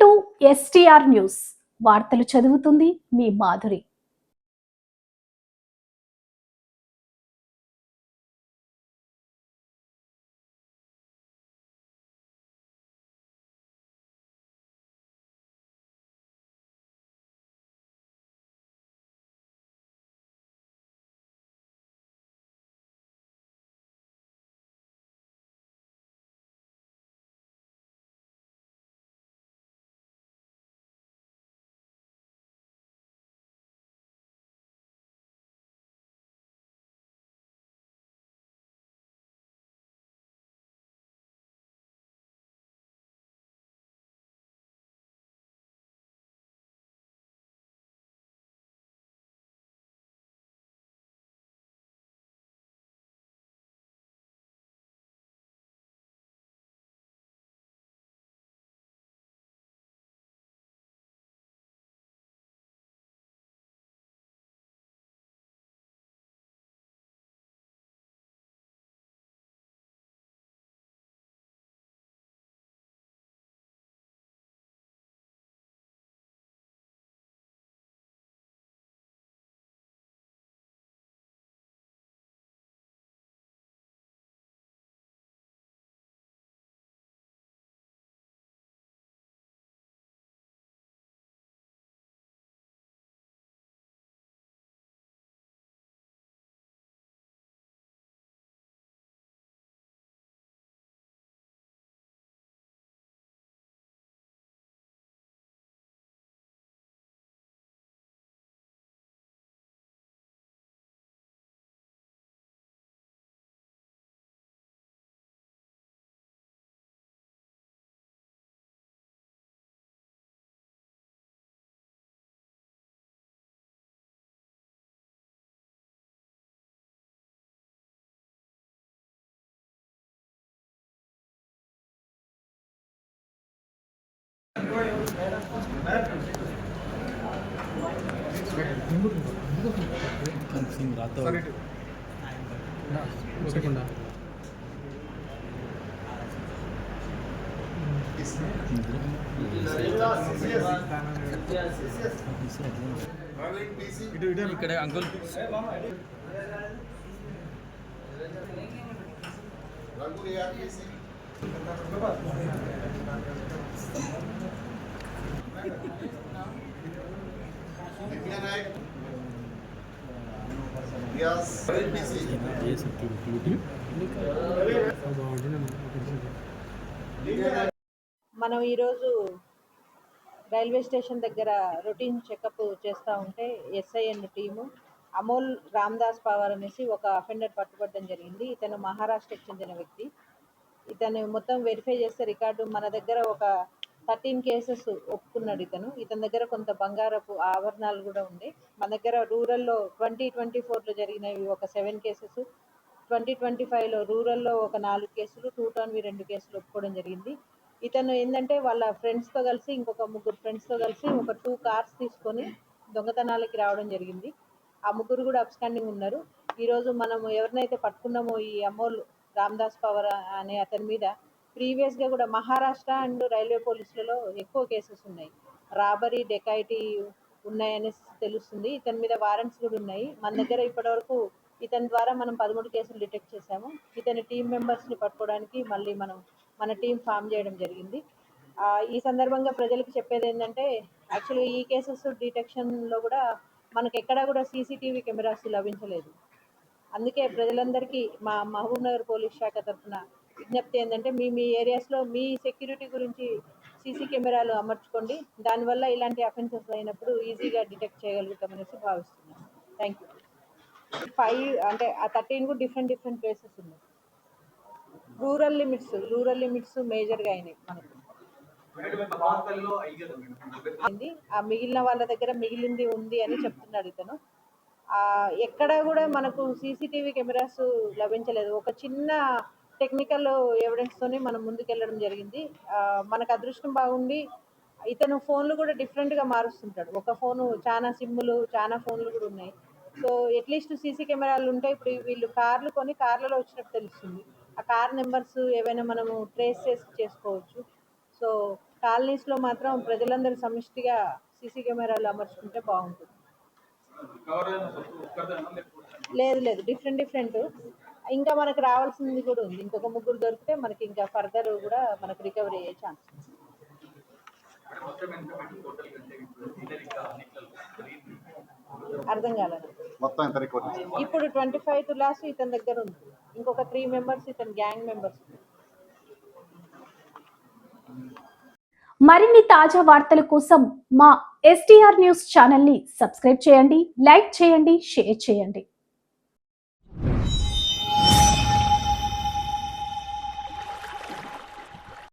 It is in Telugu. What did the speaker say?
To STR news. వార్తలు చదువుతుంది మీ మాధురి. సింగ్ రాథోడ్ ఒకకుండా ఇటు ఇటు మనం ఈరోజు రైల్వే స్టేషన్ దగ్గర రొటీన్ చెకప్ చేస్తూ ఉంటే ఎస్ఐఎన్ టీము అమోల్ రామ్దాస్ పవార్ అనేసి ఒక అఫెండర్ పట్టుబడడం జరిగింది. ఇతను మహారాష్ట్రకు చెందిన వ్యక్తి. ఇతను మొత్తం వెరిఫై చేస్తే రికార్డు మన దగ్గర ఒక థర్టీన్ కేసెస్ ఒప్పుకున్నాడు ఇతను. ఇతని దగ్గర కొంత బంగారపు ఆభరణాలు కూడా ఉండే. మన దగ్గర రూరల్లో ట్వంటీ ట్వంటీ ఫోర్లో జరిగినవి ఒక సెవెన్ కేసెస్ ట్వంటీ ట్వంటీ ఫైవ్లో రూరల్లో ఒక నాలుగు కేసులు టూ టౌన్వి రెండు కేసులు ఒప్పుకోవడం జరిగింది. ఇతను ఏంటంటే వాళ్ళ ఫ్రెండ్స్తో కలిసి ఇంకొక ముగ్గురు ఫ్రెండ్స్తో కలిసి ఒక టూ కార్స్ తీసుకొని దొంగతనాలకి రావడం జరిగింది. ఆ ముగ్గురు కూడా అప్స్టాండింగ్ ఉన్నారు. ఈరోజు మనం ఎవరినైతే పట్టుకున్నామో ఈ అమోల్ రామ్దాస్ పవర్ అనే అతని మీద ప్రీవియస్గా కూడా మహారాష్ట్ర అండ్ రైల్వే పోలీసులలో ఎక్కువ కేసెస్ ఉన్నాయి. రాబరీ డెకాయిటీ ఉన్నాయని తెలుస్తుంది. ఇతని మీద వారెంట్స్ కూడా ఉన్నాయి. మన దగ్గర ఇప్పటివరకు ఇతని ద్వారా మనం పదమూడు కేసులు డిటెక్ట్ చేశాము. ఇతని టీం మెంబర్స్ని పట్టుకోవడానికి మళ్ళీ మనం మన టీం ఫామ్ చేయడం జరిగింది. ఈ సందర్భంగా ప్రజలకు చెప్పేది ఏంటంటే యాక్చువల్గా ఈ కేసెస్ డిటెక్షన్లో కూడా మనకు ఎక్కడా కూడా సీసీటీవీ కెమెరాస్ లభించలేదు. అందుకే ప్రజలందరికీ మా మహబూబ్ నగర్ పోలీస్ శాఖ తరఫున విజ్ఞప్తి ఏంటంటే మీ మీ ఏరియాస్లో మీ సెక్యూరిటీ గురించి సీసీ కెమెరాలు అమర్చుకోండి. దానివల్ల ఇలాంటి అఫెన్సెస్ అయినప్పుడు ఈజీగా డిటెక్ట్ చేయగలుగుతామనేసి భావిస్తున్నాను. థ్యాంక్ యూ ఫైవ్ అంటే ఆ థర్టీన్ కూడా డిఫరెంట్ డిఫరెంట్ ప్లేసెస్ ఉన్నాయి. రూరల్ లిమిట్స్ రూరల్ లిమిట్స్ మేజర్గా అయినాయి మనకు. ఆ మిగిలిన వాళ్ళ దగ్గర మిగిలింది ఉంది అని చెప్తున్నాడు ఇతను ఎక్కడా ఎక్కడ కూడా మనకు సీసీటీవీ కెమెరాస్ లభించలేదు. ఒక చిన్న టెక్నికల్ ఎవిడెన్స్ తోనే మనం ముందుకెళ్ళడం జరిగింది. మనకు అదృష్టం బాగుండి ఇతను ఫోన్లు కూడా different గా మారుస్తుంటాడు. ఒక ఫోను చాలా సిమ్ములు చాలా ఫోన్లు కూడా ఉన్నాయి. సో అట్లీస్ట్ సీసీ కెమెరాలు ఉంటాయి ఇప్పుడు వీళ్ళు కార్లు కొని కార్లలో వచ్చినట్టు తెలుస్తుంది. ఆ కార్ నెంబర్స్ ఏవైనా మనము ట్రేస్ చేసి చేసుకోవచ్చు. సో కాలనీస్లో మాత్రం ప్రజలందరూ సమిష్టిగా సీసీ కెమెరాలు అమర్చుకుంటే బాగుంటుంది. లేదు లేదు. డిఫరెంట్ డిఫరెంట్ ఇంకా మనకు రావాల్సింది కూడా ఉంది. ఇంకొక ముగ్గురు దొరికితే మనకి ఇంకా ఫర్దర్ కూడా మనకు రికవరీ అయ్యే ఛాన్స్ అర్థం కాలేదు. మొత్తం ఎంత రికవర్ ఇప్పుడు ట్వంటీ ఫైవ్ తులాస్ ఇతని దగ్గర ఉంది. ఇంకొక త్రీ మెంబర్స్ ఇతని గ్యాంగ్ మెంబర్స్ మరిన్ని తాజా వార్తల కోసం మా ఎస్టీఆర్ న్యూస్ ఛానల్ని సబ్స్క్రైబ్ చేయండి లైక్ చేయండి షేర్ చేయండి.